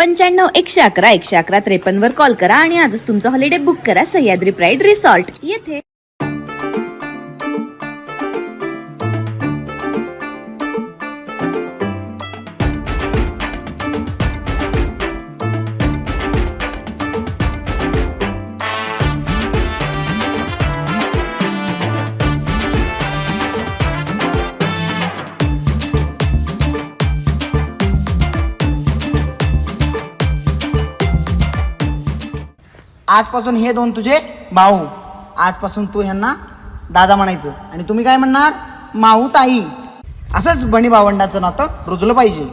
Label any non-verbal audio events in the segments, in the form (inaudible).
पंच्याण्णव एकशे अकरा एकशे अकरा त्रेपन्न वर कॉल करा आणि आजच तुमचा हॉलिडे बुक करा सह्याद्री प्राईड रिसॉर्ट. येथे आजपासून हे दोन तुझे भाऊ. आजपासून तू ह्यांना दादा म्हणायचं. आणि तुम्ही काय म्हणणार? माऊ ताई. असंच बणी भावंडाचं नातं रुजलं पाहिजे.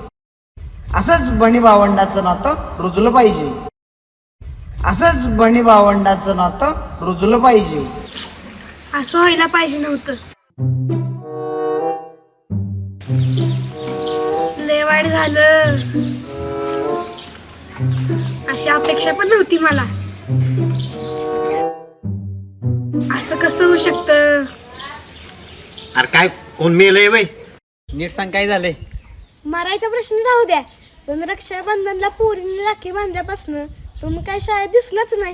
असंच बणी भावंडाचं नातं रुजलं पाहिजे. असंच बणी भावंडाचं नातं रुजलं पाहिजे. असं व्हायला पाहिजे नव्हतं. लय वाईट झालं. अशी अपेक्षा पण नव्हती मला. असं कसं होऊ शकतं? अरे काय कोण मेलंय वय? नीट सांग काय झालंय? मारायचा प्रश्न राहू द्या. पण रक्षाबंधनला पोरीने राखी बांधल्यापासून तुम्ही काय शाळेत दिसलंच नाही.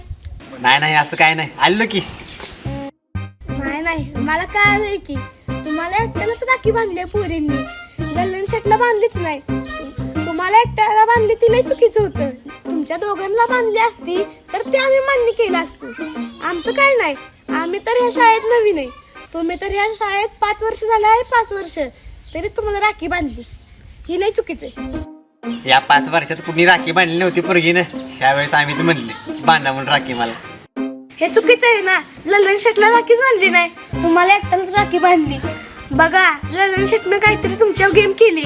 नाही नाही असं काय नाही. आलं की. नाही नाही. मला काय आलंय की तुम्हाला एकट्यालाच राखी बांधली पोरींनी. गल्लन शेटला बांधलीच नाही. तुम्हाला एकट्याला बांधली ती लय चुकीचं होतं. तुमच्या दोघांना बांधली असती तर ते आम्ही मान्य केलं असतं. आमचं काय नाही. आम्ही तर ह्या शाळेत नवीन आहे. तुम्ही तर ह्या शाळेत पाच वर्ष झाले आहे पाच वर्ष. तरी तुम्हाला राखी बांधली. ही लय चुकीचं आहे. या पाच वर्षात कुणी राखी बांधली नव्हती पोरगीनं. त्यावेळेस आम्हीच म्हणले बांधा म्हणून राखी मला. हे चुकीचं आहे ना. ललन शेटला राखीच बांधली नाही. तुम्हाला एकट्यालाच राखी बांधली. बघा ललन शेटनं काहीतरी तुमच्यावर गेम केली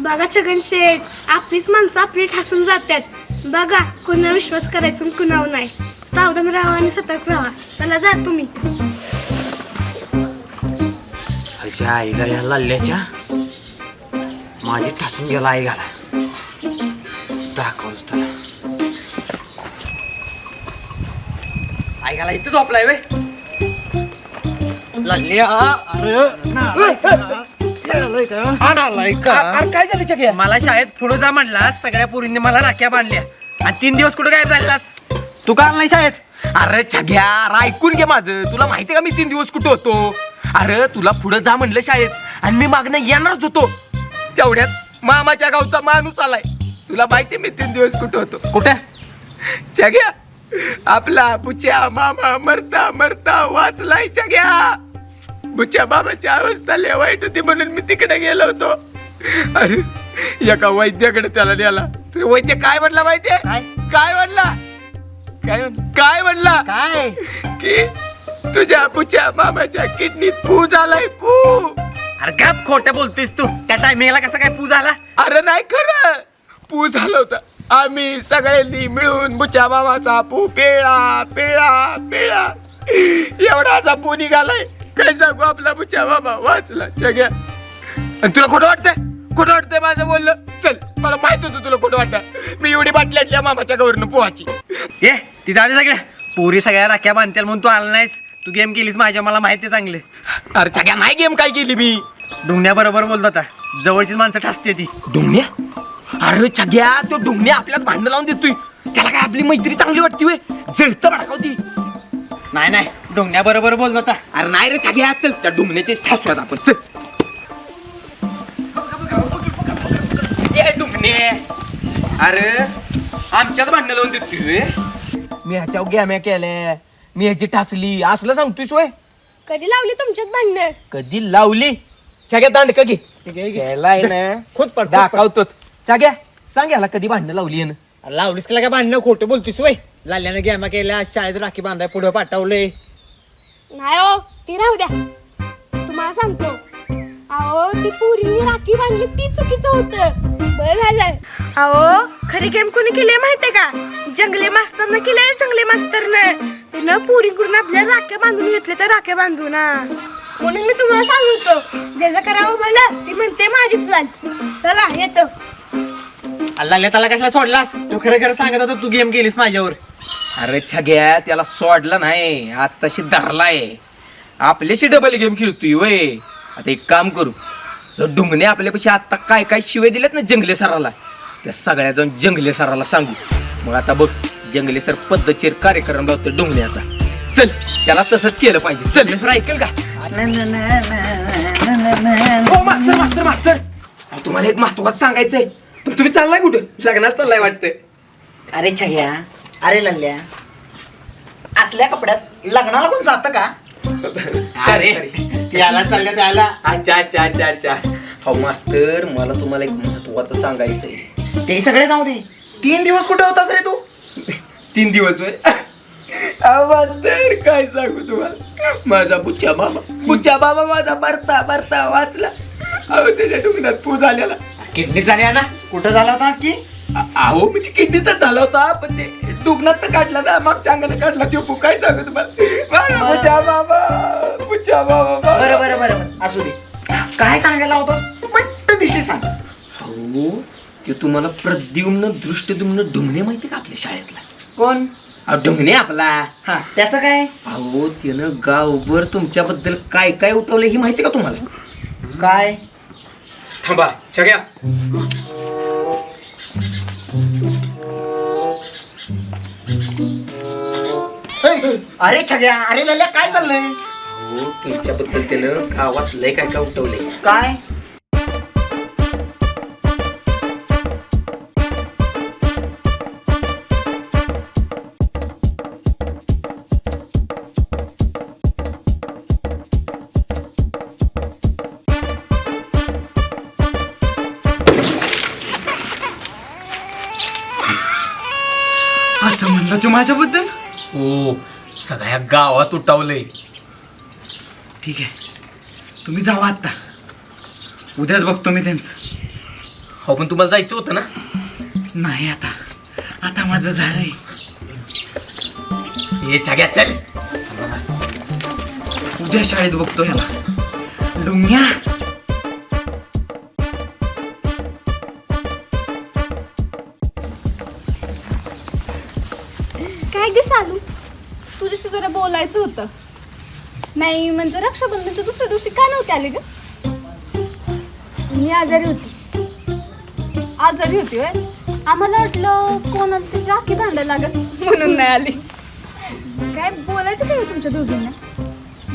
बघा छगन शेठ आपलीच माणसं आपली ठासून जातात बघा कुणावर विश्वास करायचा आणि कुणावर नाही. सावधान राहा आणि सतर्क राहा. चला जा तुम्ही. अशा आईला या लाल्याच्या माझी ठासून गेला आई घाला. दाखवच तुला. आई घाला इथं झोपलाय वे लाल्या अरे. काय झालं चक्या? मला शाळेत पुढे जा म्हणला सगळ्या पोरींनी मला राख्या बांधल्या. आणि तीन दिवस कुठे काय चाललास तू का नाही शाळेत? अरे छग्या अरे ऐकून घे माझं. तुला माहिती का मी तीन दिवस कुठं होतो? अरे तुला पुढं जा म्हणलं शाळेत. आणि मी मागणं येणारच होतो. तेवढ्यात मामाच्या गावचा माणूस आलाय. तुला माहिती मी तीन दिवस कुठं होतो? कुठे? छग्या आपला बुच्या मामा मरता मरता वाचलाय छग्या. बुच्या मामाची अवस्था लय वाईट होती म्हणून मी तिकडे गेलो होतो. अरे एका वैद्याकडे त्याला नेला. तर वैद्य काय म्हणला माहितीये? काय म्हणला? काय म्हणला काय म्हणला? काय? की तुझ्या पुच्या मामाच्या किडनीत पू झालाय पू. अरे काय खोटं बोलतेस तू. त्या टायमिंगला कसा काय पूजा आला अरे नाही खरं. पू झालं होतं. आम्ही सगळ्यांनी मिळून बुच्या मामाचा पू पेळा पेळा पेळा एवढा असा पू निघालाय. काय सांगू आपला बुच्या मामा? वाचला जग्या. आणि तुला खोटं वाटतंय? खोटं वाटतंय माझं बोललं चल मला माहीत होतं तुला खोटं वाटतं. मी एवढी बाटली आणली मामाच्या गवरनं पोहाची. ये ती दे सगळ्या पोरी सगळ्या राख्या बांधत्याल म्हणून तू आला नाहीस. तू गेम केलीस माझ्या मला माहिती चांगले. अरे सगळ्या नाही गेम काय केली मी? डुंगण्या बरोबर बोलतो आता जवळचीच माणसं ठासते ती. डुंगण्या अरे छग्या तो डुंगण्या आपल्यात भांडण लावून देतोय. त्याला काय आपली मैत्री चांगली वाटते वे जळतं भडकावती. नाही नाही डुंगण्या बरोबर बोलतो आता अरे नाही रे छग्या चल त्या डुंगण्याचेच ठासूयात आपण. चल. अरे आमच्यात भांडण लावून देतोय मी ह्याच्यावर गॅम्या केल्या. मी ह्याची ठासली. असलं सांगतोय सोय कधी लावली तुमच्यात भांडणं? कधी लावली? छग्या दांडक घे गेलाय ना. खुद पड, खुद पड. दाखवतोच. छग्या सांग याला कधी भांडणं लावली आहे ना लावलीस का काय भांडणं? खोटं बोलतोस वय लाल्यानं गेमा केल्या. शाळेत राखी बांधाय पुढे पाठवलंय. नाही हो ती राहू द्या. तुम्हाला सांगतो. अहो ती पुरीने राखी बांधली ती चुकीचं होतं. बरं झालं. अहो खरी गेम कोणी केली माहितीये का? जंगले मास्तरनं केले जंगले मास्तरनं. त्यानं पुरीकडून आपल्या राख्या बांधून घेतले तर राख्या बांधू ना म्हणून मी तुम्हाला सांगतो ज्याचं करावं भलं ती म्हणते माझीच चाल चला येतो. लाल्या त्याला कशाला सोडलास? तू खरं खरं सांगत होता तू गेम केलीस माझ्यावर. अरे छग्या त्याला सोडलं नाही. आताशी धरलाय. आपल्याशी डबल गेम खेळतोय वय. आता एक काम करू. ह्यो डुंगणे आपल्यापाशी आता काय काय शिवे दिलेत ना जंगले सराला? त्या सगळ्या जाऊन जंगले सराला सांगू. मग आता बघ जंगले सर पद्धतशीर कार्यक्रम लावतो डोंगण्याचा चल त्याला तसंच केलं पाहिजे. चल सर ऐकेल का? हो मास्तर मास्तर मास्तर. अहो, तुम्हाला एक महत्वाचं सांगायचंय. पण तुम्ही चाललाय कुठं? लग्नात चाललाय वाटतंय अरे छग्या अरे लल्ल्या. असल्या कपड्यात लग्नाला कोण जातं का? अरे त्याला चालल्या त्याला. अच्छा अच्छा अच्छा अच्छा. हो मास्तर मला तुम्हाला एक महत्वाचं सांगायचंय. ते सगळे जाऊ दे. तीन दिवस कुठे होतास रे तू? तीन दिवस होय? अहो, मास्तर काय सांगू तुम्हाला? माझा बुच्चा मामा बुच्चा मामा माझा बरता बरता वाचला. अहो त्याच्या डुंगणात पूज आलेला किडनी झाल्या ना कुठं झाला होता नक्की? अ- अहो म्हणजे किडनीचा झाला होता पण ते डुंगणात तर काढला ना मागच्या अंगाने काढला तो काय सांगू तुम्हाला. बरं. बरं बरं बरं असू दे. काय सांगायला होतं? पट्ट दिशी सांग. ते तुम्हाला प्रद्युम्न दृष्टद्युम्न ढुंगणे माहिती का आपल्या शाळेतला? कोण? अहो ढुंगणे आपला. हा त्याचं काय? अहो त्यानं गावभर तुमच्याबद्दल काय काय उठवलं ही माहिती का तुम्हाला? काय? थांबा छग्या. अरे छग्या अरे लल्ल्या काय चाललंय? अहो तुमच्याबद्दल त्यानं गावात लय काय काय उठवलंय. काय? असं म्हणलं तू माझ्याबद्दल? हो सगळ्या गावात उठवलंय. ठीक आहे. तुम्ही जावा आता उद्याच बघतो मी त्यांचं. हो पण तुम्हाला जायचं होतं ना? नाही आता. आता माझं झालंय. हे छग्या चल. उद्या शाळेत बघतो ह्याला. डुंग्या. मला बोलायचं होतं. नाही म्हणजे रक्षाबंधनच्या दुसऱ्या दिवशी का नव्हते आले ग? मी आजारी होती. आजारी होती होय? आम्हाला वाटलं कोणाला तरी राखी बांधायला लागत म्हणून नाही आली. काय बोलायचं काय हो तुमच्या दोघींना?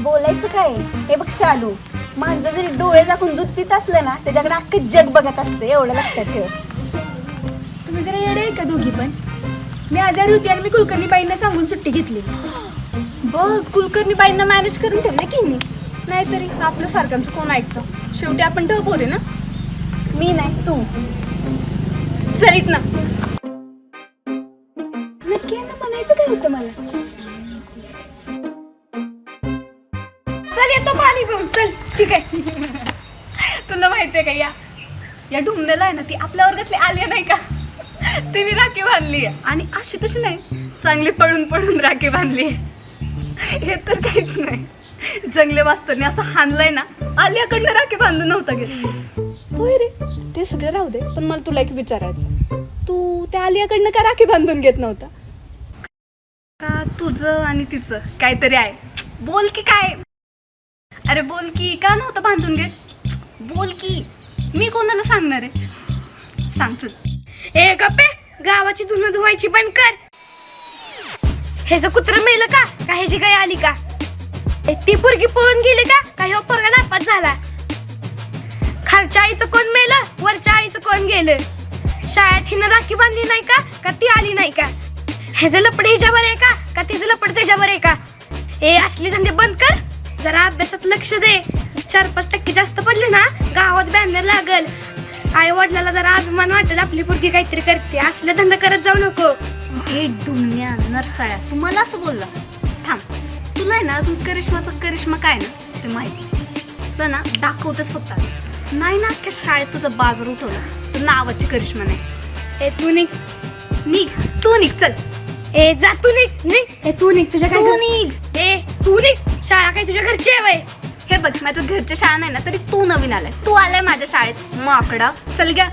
बोलायचं काय? हे बघ शालू माझं जरी डोळे झाकून दूध पित असलं ना त्याच्याकडे अख्खं जग बघत असते एवढं लक्षात ठेव. तुम्ही जरा येडे आहे का दोघी पण? मी आजारी होती आणि मी कुलकर्णी बाईंना सांगून सुट्टी घेतली. बघ कुलकर्णी बाईंना मॅनेज करून ठेवले की मी. नाहीतरी आपलं सारख्यांचं कोण ऐकतं. शेवटी आपण ठेव पोरे ना? मी नाही तू. चलित ना नक्की यांना म्हणायचं काय होतं मला? चल येतो पाणी पिऊन. चल ठीक आहे. तुला माहितीये का या या ढुंगण्याला आहे ना ती आपल्या वर्गातली आली नाही का? तिने राखी बांधली आहे आणि अशी तशी नाही? चांगली पळून पळून राखी बांधली आहे हे तर काहीच नाही. जंगले मास्तरने असं हानलंय ना आलियाकडनं राखी बांधून नव्हता घेत. होय रे ते सगळं राहू दे पण मला तुला एक विचारायचं तू त्या आलियाकडनं का राखी बांधून घेत नव्हता? का तुझं आणि तिचं काहीतरी आहे? बोल की काय? अरे बोल की का नव्हतं बांधून घेत? बोल की मी कोणाला सांगणार आहे? सांगतो ए गप्पे गावाची धुणं धुवायची बंद कर. ह्याचं कुत्र मेलं का? का ह्याची काय आली का? ए, ती पोरगी पळून गेली का? का ह्यो पोरगा नापास झाला? खालच्या आईचं कोण मेलं? वरच्या आईचं कोण गेलं? शाळेत हिनं राखी बांधली नाही का? का ती आली नाही का? ह्याचं लपड हिच्यावर आहे का? का तिचं लपड त्याच्यावर आहे का? ए असली धंदे बंद कर. जरा अभ्यासात लक्ष दे. चार पाच टक्के जास्त पडले ना गावात बॅनर लागल. आई वडिलाला जरा अभिमान वाटेल आपली पोरगी काहीतरी करते. असले धंदा करत जाऊ नको. ए डुमण्या नरसाळ्या तुम्हाला असं बोलला. थांब. तुला आहे ना अजून करिश्माचा करिश्मा काय ना ते माहिती. तुला ना दाखवतेच फक्त नाही ना अख्ख्या शाळेत तुझा बाजार उठवला. तू नावाची करिश्मा नाही. ए तू निघ. निघ. तू निघ. चल. ए जा तू निघ. निघ. ए तू निघ. तुझ्या तू निघ. ए तू निघ. शाळा काय तुझ्या घरची आहे वय हे बघ माझ्या घरची शाळा नाही ना तरी तू नवीन आलाय. तू आलाय माझ्या शाळेत. माकडा. चल घ्या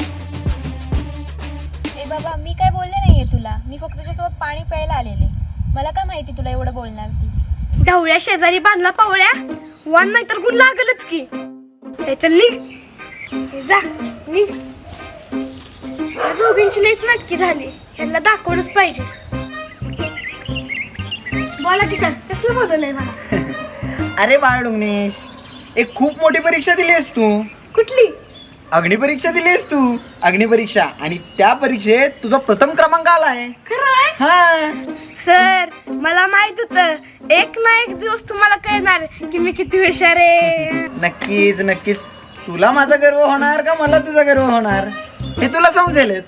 ए बाबा मी काय बोलले? नाहीये तुला. मी फक्त तुझ्यासोबत पाणी प्यायला आलेले. मला काय माहिती तुला एवढं बोलणार ती? ढवळ्या शेजारी बांधला पावळ्या. वान नाही तर गुण लागलच की. चल निघ. जा निघ. दोघींची लईच नाटकी झाली. ह्यांना दाखवलंच पाहिजे. बोला की सर कसलं बोलवलंय मला? (laughs) अरे बाळ डुंगनेश एक खूप मोठी परीक्षा दिली आहेस तू. कुठली? अग्निपरीक्षा दिली आहेस तू. अग्निपरीक्षा. आणि त्या परीक्षेत तुझा प्रथम क्रमांक आलाय. खरं हा. सर मला माहीत होतं. एक ना एक दिवस तुम्हाला कळणार की मी किती हुशार आहे. नक्कीच नक्कीच. तुला माझा गर्व होणार का मला तुझा गर्व होणार? हे तुला समजेलच.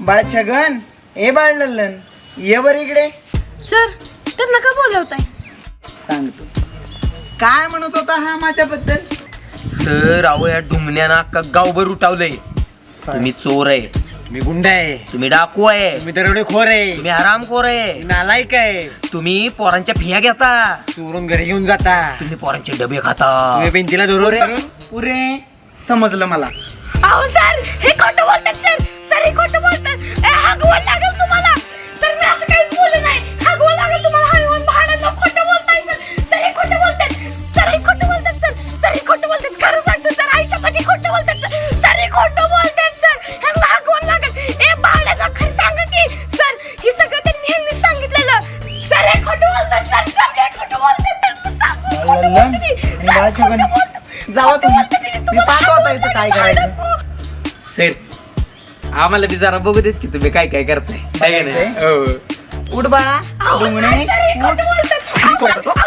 बाळ छगन ए बाळ लल्लन ये बर इकडे. सर त्यांना का बोलवताय. सांगतो. काय म्हणत होता हा माझ्याबद्दल? सर अहो या डुमण्यानं अख्खा गावभर उठावलंय. तुम्ही चोर आहे. मी गुंड आहे. तुम्ही डाकू आहे. मी दरोडे खोर आहे. तुम्ही हरामखोर आहे. मी नालायक आहे. तुम्ही पोरांच्या फिया घेता. चोरून घरी घेऊन जाता. तुम्ही पोरांचे डबे खाता. तुम्ही बेंचीला धरून पुरे पुरे समजलं मला. अहो सर हे खोटं बोलतात सर. सर हे खोटं बोलतात. ए, हागवण लागेल तुम्हाला. हे. आणि. जावा तुम्ही. मी पाहतो आता इथं काय करायचं सर आम्हाला बी जरा बघू देत की तुम्ही काय काय करताय आहे का नाही? हो. उठ बाळा डुंगणेश.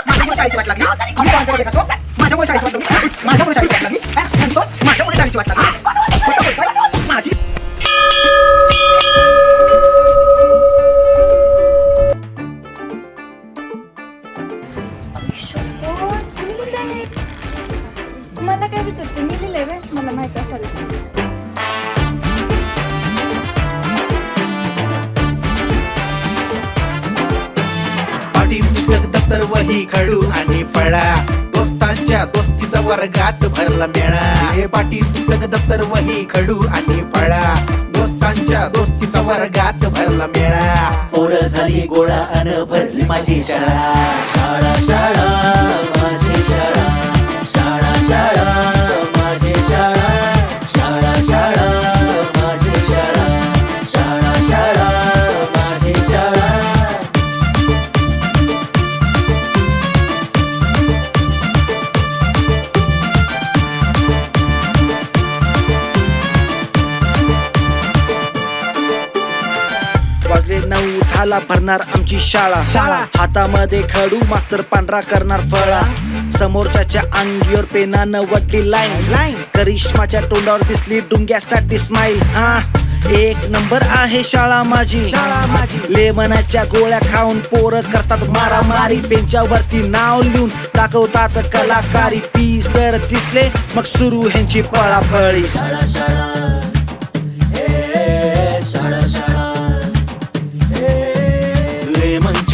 माझ्यामुळे शाळेची वाट लागली कोणाच्या? माझ्यामुळे शाळेची वाट लागली माझ्यामुळे शाळेची वाट लागली हा? म्हणतोस? माझ्यामुळे शाळेची वाट लागली पाटी पुस्तक दप्तर वही खडू आणि फळा दोस्तांच्या दोस्तीचा वर्गात भरला मेळा. पोर झाली गोळा अन भरली माझी शाळा. शाळा शाळा माझी शाळा थाला भरणार आमची शाळा. शाळा. हातामध्ये खडू मास्तर पांढरा करणार फळा. समोरच्या अंगीवर पेनानं वडली लाईन लाईन करिश्माच्या तोंडावर दिसली डुंग्यासाठी स्माईल हा एक नंबर आहे शाळा माझी. शाळा माझी. लेमनाच्या गोळ्या खाऊन पोरं करतात मारामारी. बेंचावरती नाव लिहून दाखवतात कलाकारी. पी सर दिसले मग सुरू ह्यांची पळापळी. शाळा शाळा.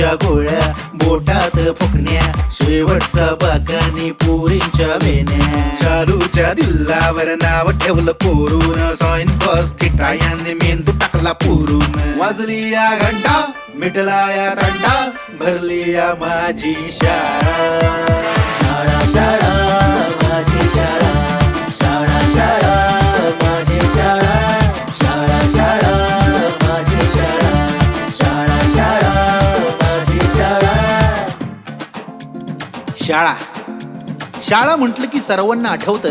पुरींच्या गोळ्या बोटात फुकण्या शेवटचा बाकानी पुरींच्या वेण्या शालूच्या दिल्लावर नाव ठेवलं कोरून सॉइन बस थिटा याने मेंदू टाकला पुरून. वाजली या घंटा मिटला या तंडा भरली या माझी शाळा. शाळा शाळा. शाळा. शाळा म्हटलं की सर्वांना आठवतं